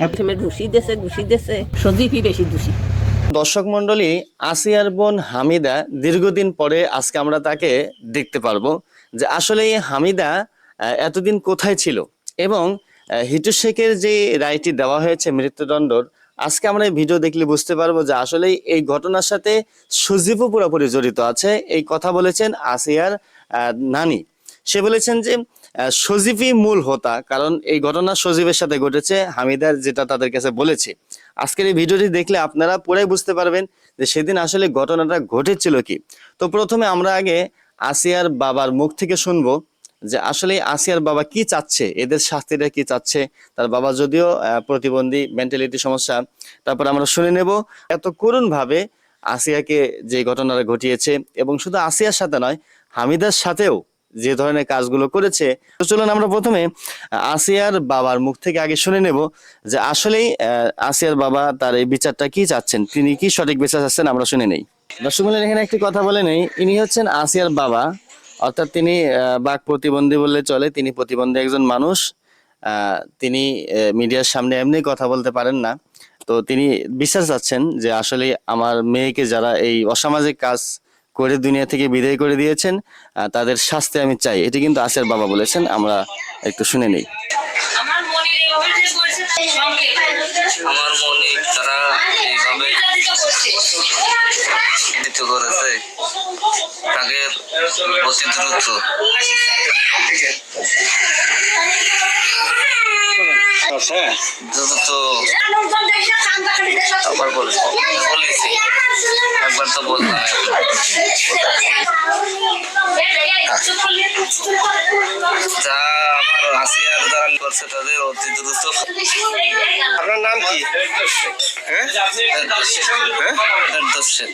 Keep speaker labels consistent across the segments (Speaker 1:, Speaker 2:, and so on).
Speaker 1: প্রথমে ঘুষি দিয়েছে ঘুষি সজীবই বেশি দোষী।
Speaker 2: দর্শক মন্ডলী আসিয়ার বোন হামিদা দীর্ঘদিন পরে আজকে আমরা তাকে দেখতে পারব যে আসলে হামিদা আহ, এতদিন কোথায় ছিল এবং হিটু শেখের যে রায়টি দেওয়া হয়েছে মৃত্যুদণ্ডর আজকে আমরা এই ভিডিও দেখলে বুঝতে পারব যে আসলে এই ঘটনার সাথে সজীবও পুরোপুরি জড়িত আছে। এই কথা বলেছেন আসিয়ার আহ, নানি। সে বলেছেন যে আহ, সজীবই মূল হোতা, কারণ এই ঘটনা সজীবের সাথে ঘটেছে, হামিদার যেটা তাদের কাছে বলেছে। আজকের এই ভিডিওটি দেখলে আপনারা পুরাই বুঝতে পারবেন যে সেদিন আসলে ঘটনাটা ঘটেছিল কি। তো প্রথমে আমরা আগে আসিয়ার বাবার মুখ থেকে শুনব যে আসলে আসিয়ার বাবা কি চাচ্ছে, এদের শাস্তিটা কি চাচ্ছে, তার বাবা যদিও প্রতিবন্ধী মেন্টালিটি সমস্যা, তারপর আমরা শুনে নেব এত করুণ ভাবে আসিয়াকে যে ঘটনাটা ঘটিয়েছে। এবং শুধু আসিয়ার সাথে নয়, হামিদার সাথেও যে ধরনের কাজগুলো করেছে, তো চলুন আমরা প্রথমে আসিয়ার বাবার মুখ থেকে আগে শুনে নেব যে আসলেই আসিয়ার বাবা তার এই বিচারটা কি চাচ্ছেন? তিনি কি সঠিক বিচার চাচ্ছেন আমরা শুনে নেই। দর্শক মূল্যের এখানে একটি কথা বলে নেই। ইনি হচ্ছেন আসিয়ার বাবা। অর্থাৎ তিনি বাক প্রতিবন্ধী বললে চলে। তিনি প্রতিবন্ধী একজন মানুষ। তিনি মিডিয়ার সামনে এমনি কথা বলতে পারেন না। তো তিনি বিশ্বাস চাচ্ছেন যে আসলে আমার মেয়েকে যারা এই অসামাজিক কাজ করে দুনিয়া থেকে বিদায় করে দিয়েছেন তাদের শাস্তি আমি চাই। এটি কিন্তু আসের বাবা বলেছেন আমরা একটু শুনে নেই।
Speaker 3: আমার মনে তার সঙ্গে
Speaker 4: আমার মনে তারা এইভাবে করেছে তাকে অতি দ্রুত। বলেছি। একবার যা করছে তাদের
Speaker 2: আপনার নাম কি?
Speaker 4: হ্যাঁ? দর্শক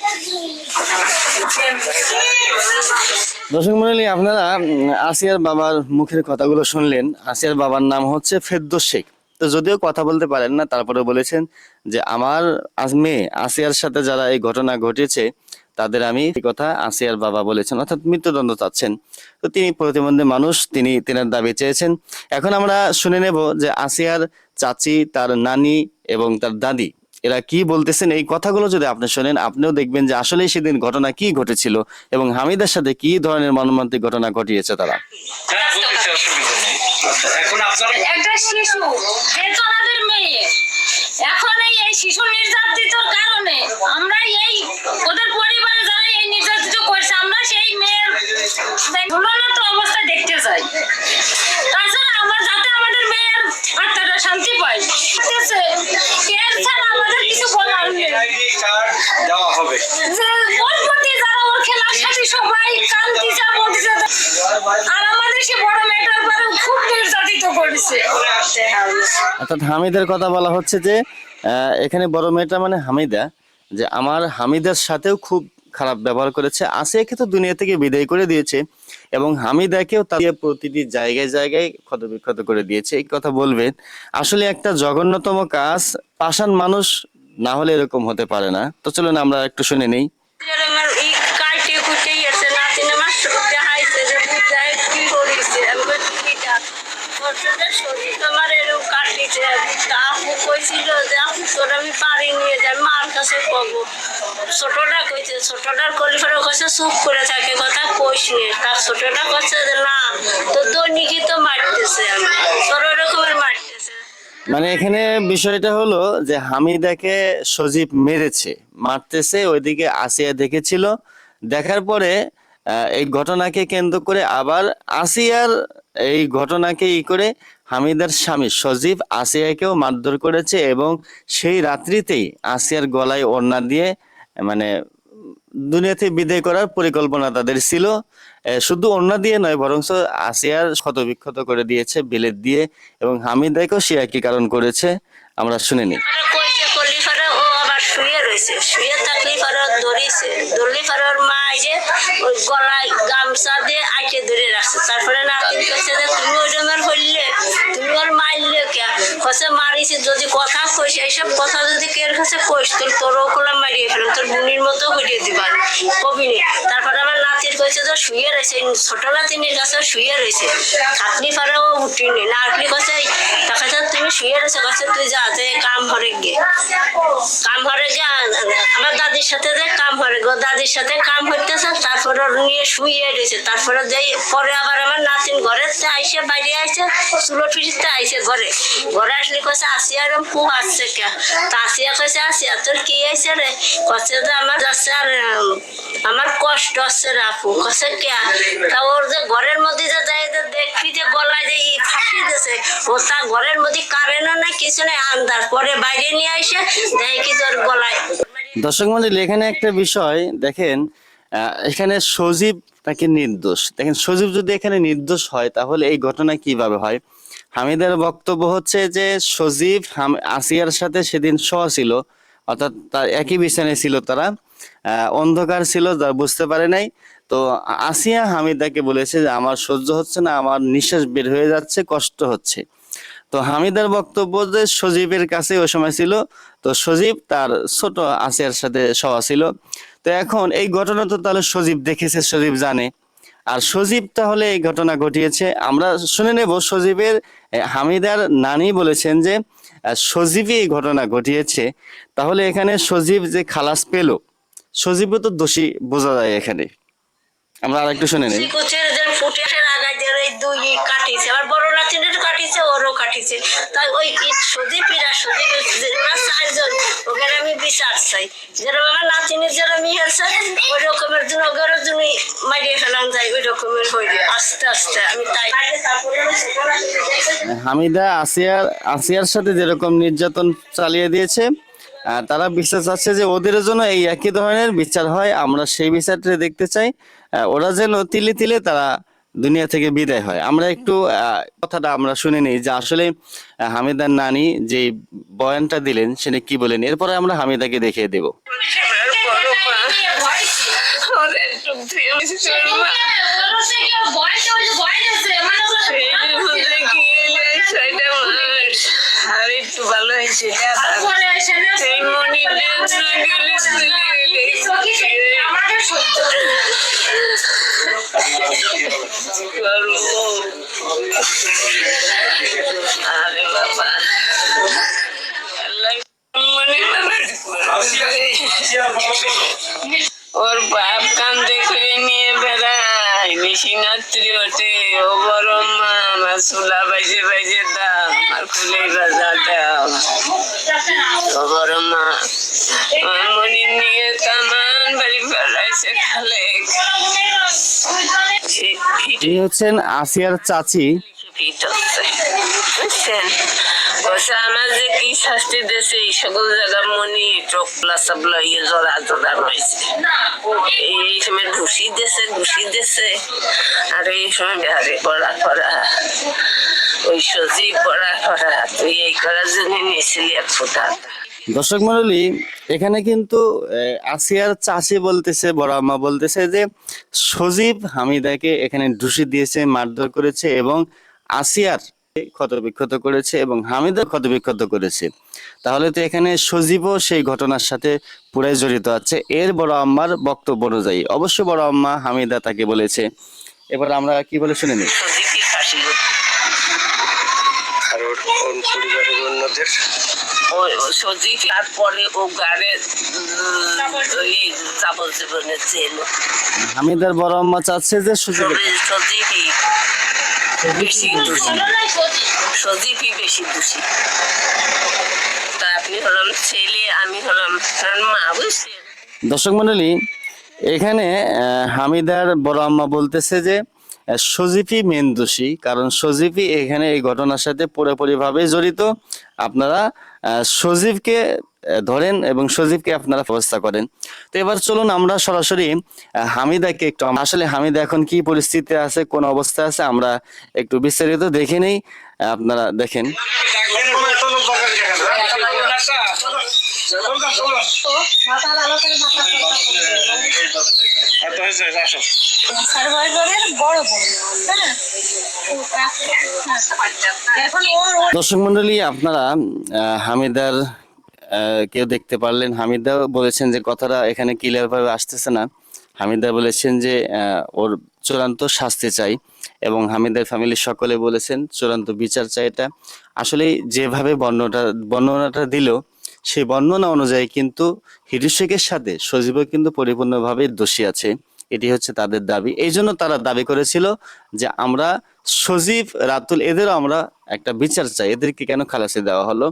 Speaker 2: দর্শক মন্ডলী, আপনারা আসিয়ার বাবার মুখের কথাগুলো শুনলেন। আসিয়ার বাবার নাম হচ্ছে ফেরদৌস শেখ। তো যদিও কথা বলতে পারেন না, তারপরে বলেছেন যে আমার মেয়ে আসিয়ার সাথে যারা এই ঘটনা ঘটেছে, তাদের আমি কথা আসিয়ার বাবা বলেছেন, অর্থাৎ মৃত্যুদণ্ড চাচ্ছেন। তো তিনি প্রতিবন্ধী মানুষ, তিনি তেনার দাবি চেয়েছেন। এখন আমরা শুনে নেব যে আসিয়ার চাচি, তার নানি এবং তার দাদি, এরা কি বলতেছেন? এই কথাগুলো যদি আপনি শোনেন, আপনিও দেখবেন যে আসলে সেদিন ঘটনা কি ঘটেছিল এবং হামিদার সাথে কি ধরনের মর্মান্তিক ঘটনা ঘটিয়েছে তারা।
Speaker 3: একটা শিশু যেহেতু আমাদের মেয়ে। এখন এই এই শিশু নির্যাতিতর কারণে আমরা এই ওদের পরিবারে যারা এই নির্যাতিত
Speaker 2: অর্থাৎ হামিদের কথা বলা হচ্ছে যে এখানে বড় মেয়েটা মানে হামিদা, যে আমার হামিদার সাথেও খুব খারাপ ব্যবহার করেছে। আসিয়াকে তো দুনিয়া থেকে বিদায় করে দিয়েছে এবং হামিদাকেও তাকে প্রতিটি জায়গায় জায়গায় ক্ষত বিক্ষত করে দিয়েছে। এই কথা বলবেন, আসলে একটা জঘন্যতম কাজ, পাষাণ মানুষ না হলে এরকম হতে পারে না। তো চলুন আমরা একটু শুনে নেই
Speaker 3: আমার এই কাইটে কুটে গেছে নাতিন আমার দেখাইছে যে বুঝায় কি করেছে আমি বলছি কিটা বলছে যে শরীর তোমার এরকম
Speaker 2: মানে এখানে বিষয়টা হলো যে হামিদাকে সজীব মেরেছে মারতেছে ওইদিকে আসিয়া দেখেছিল। দেখার পরে এই ঘটনাকে কেন্দ্র করে আবার আসিয়ার এই ঘটনাকে ই করে হামিদার স্বামী সজীব আসিয়াকেও মারধর করেছে এবং সেই রাত্রিতেই আসিয়ার গলায় ওড়না দিয়ে মানে দুনিয়াতে বিদায় করার পরিকল্পনা তাদের ছিল। শুধু অন্য দিয়ে নয় বরং আসিয়ার ক্ষতবিক্ষত করে দিয়েছে, বিলেত দিয়ে এবং হামিদাকেও সে একই কারণ করেছে। আমরা শুনে নিই।
Speaker 3: রয়েছে শুয়ে থাকলে পারে ও ধরিছে ধরলি পারে ওর মা আইরে ওই গলায় গামছা দিয়ে আইকে ধরে রাখছে তারপরে নাতিন কইছে যে, তুমি ওই রকমের হইলে তুমি ওর মারলে কে কছে মারিছে যদি কথা কইস এইসব কথা যদি কের কাছে কইস তোর তোরও কোলা মারিয়ে ফেলো তোর বুনির মতো হইয়ে দিবার কবি নে? তারপরে আমার নাতির কইছে যে, শুয়ে রয়েছে ছোট নাতিনের কাছে শুয়ে রয়েছে থাকলি পারে ও উঠিনি না। উঠলি তুমি শুয়ে রয়েছে কাছে, তুই যা যে কাম হরে গে কাম হরে গে আমার দাদির সাথে যে কাম করে গো দাদির সাথে কাম হইতেছে তারপরে নিয়ে শুয়ে রয়েছে। তারপরে যাই, পরে আবার আমার নাতিন ঘরে আইসে, বাইরে আইসে, চুলো ফিরিতে আইসে ঘরে। ঘরে আসলে কছে আসিয়া এরকম পু আসছে কে? তা আসিয়া কছে আসিয়া, তোর কি আইসে রে? কছে যে আমার যাচ্ছে আর আমার কষ্ট হচ্ছে রে আপু। কছে কে? তা ওর যে ঘরের মধ্যে যে যাই যে দেখবি যে গলায় যে ফাঁসি দিয়েছে ও তা ঘরের মধ্যে কারেন্টও না কিছু নেই আন্দার পরে বাইরে নিয়ে আইসে, দেখি তোর গলায়।
Speaker 2: দর্শক মন্ডলী, এখানে একটা বিষয় দেখেন এখানে সজীব নাকি নির্দোষ। দেখেন, সজীব যদি এখানে নির্দোষ হয়, তাহলে এই ঘটনা কীভাবে হয়? হামিদের বক্তব্য হচ্ছে যে, সজীব আসিয়ার সাথে সেদিন শোয়া ছিল, অর্থাৎ তার একই বিছানায় ছিল তারা। অন্ধকার ছিল, যা বুঝতে পারে নাই। তো আসিয়া হামিদাকে বলেছে যে, আমার সহ্য হচ্ছে না, আমার নিঃশ্বাস বের হয়ে যাচ্ছে, কষ্ট হচ্ছে। তো হামিদার বক্তব্য যে, সজীবের কাছে ওই সময় ছিল। তো সজীব তার ছোট আসিয়ার সাথে শোয়া ছিল। তো এখন এই ঘটনা তো তাহলে সজীব দেখেছে, সজীব জানে। আর সজীব তাহলে এই ঘটনা ঘটিয়েছে। আমরা শুনে নেব, সজীবের হামিদার নানি বলেছেন যে সজীবই এই ঘটনা ঘটিয়েছে। তাহলে এখানে সজীব যে খালাস পেল, সজীবও তো দোষী বোঝা যায় এখানে। আমরা আর একটু শুনে নেই।
Speaker 3: কুচের যে ফুটের আগায় যে এই দুই কাটিছে আমার বড় নাতিনের কাটিছে ওরও কাটিছে তাই ওই কি সুদীপিরা সুদীপ ওরা চারজন ওখানে আমি বিচার চাই। যেরকম আমার নাতিনের যেরকম ইয়ে আছে ওই রকমের জন্য ওদের জন্য মারিয়ে ফেলাম যায় ওই রকমের হইলে আস্তে আস্তে আমি তাই।
Speaker 2: হামিদা আসিয়ার আসিয়ার সাথে যেরকম নির্যাতন চালিয়ে দিয়েছে তারা বিশ্বাস আছে যে ওদের জন্য এই একই ধরনের বিচার হয় আমরা সেই বিচারটা দেখতে চাই। ওরা যেন তিলে তিলে তারা দুনিয়া থেকে বিদায় হয়। আমরা একটু কথাটা আমরা শুনে নিই যে আসলে হামিদার নানি যে বয়ানটা দিলেন সেটা কি বলেন? এরপরে আমরা হামিদাকে দেখিয়ে দেব।
Speaker 3: ভালো হয়েছে ওর বাপ কান্দে করে নিয়ে বেড়ায়। মেশিনাত্রী ওঠে ও বড় মা, আমার চুলা বাজে বাজে দাও আর খুলে বাজা দাও। ও বড় মা আমার মনি নিয়ে কামান বাড়ি ফেলাইছে খালে
Speaker 2: এই হচ্ছেন আসিয়ার চাচি।
Speaker 3: এই আর এই সময় ওই তুই এই করার জন্য নিয়েছিলি এক ফুটা।
Speaker 2: দর্শক মন্ডলী এখানে কিন্তু আসিয়ার চাচি বলতেছে বড় আম্মা বলতেছে যে সজীব হামিদাকে এখানে ঢুসি দিয়েছে মারধর করেছে এবং আসিয়ার ক্ষত বিক্ষত করেছে এবং হামিদা ক্ষত বিক্ষত করেছে। তাহলে তো এখানে সজীবও সেই ঘটনার সাথে পুরাই জড়িত আছে। এর বড় আম্মার বক্তব্য অনুযায়ী অবশ্য বড় আম্মা হামিদা তাকে বলেছে। এবার আমরা কি বলে শুনে নিই?
Speaker 4: আর পরিবারের অন্যদের
Speaker 3: সজি তারপরে ও গাড়ে ওই যাবজ্জীবনের জেল
Speaker 2: হামিদার বড় আম্মা চাচ্ছে যে
Speaker 3: সজীবই বেশি দোষী। সজীবই বেশি দোষী। তা আপনি হলাম ছেলে আমি হলাম মা বুঝছেন?
Speaker 2: দর্শক মন্ডলী এখানে হামিদার বড় আম্মা বলতেছে যে আহ, সজীফই মেন দোষী কারণ সজীফই এখানে এই ঘটনার সাথে পুরোপুরি ভাবে জড়িত। আপনারা সজীবকে ধরেন এবং সজীবকে আপনারা ব্যবস্থা করেন। তো এবার চলুন আমরা সরাসরি হামিদাকে একটু, আসলে হামিদা এখন কি পরিস্থিতিতে আছে, কোন অবস্থায় আছে, আমরা একটু বিস্তারিত দেখে নেই। আপনারা দেখেন। দর্শক মন্ডলী, আপনারা হামিদার কেউ দেখতে পারলেন। হামিদা বলেছেন যে কথাটা এখানে ক্লিয়ার ভাবে আসতেছে না। হামিদা বলেছেন যে ওর চূড়ান্ত শাস্তি চাই এবং হামিদের ফ্যামিলির সকলে বলেছেন, চূড়ান্ত বিচার চাই এটা। আসলে যেভাবে বর্ণনাটা বর্ণনাটা দিল সেই বর্ণনা অনুযায়ী কিন্তু হিরুশেকের সাথে সজীব কিন্তু পরিপূর্ণভাবে দোষী আছে। এটি হচ্ছে তাদের দাবি। এই জন্য তারা দাবি করেছিল যে আমরা সজীব, রাতুল এদেরও আমরা একটা বিচার চাই। এদেরকে কেন খালাসি দেওয়া হলো?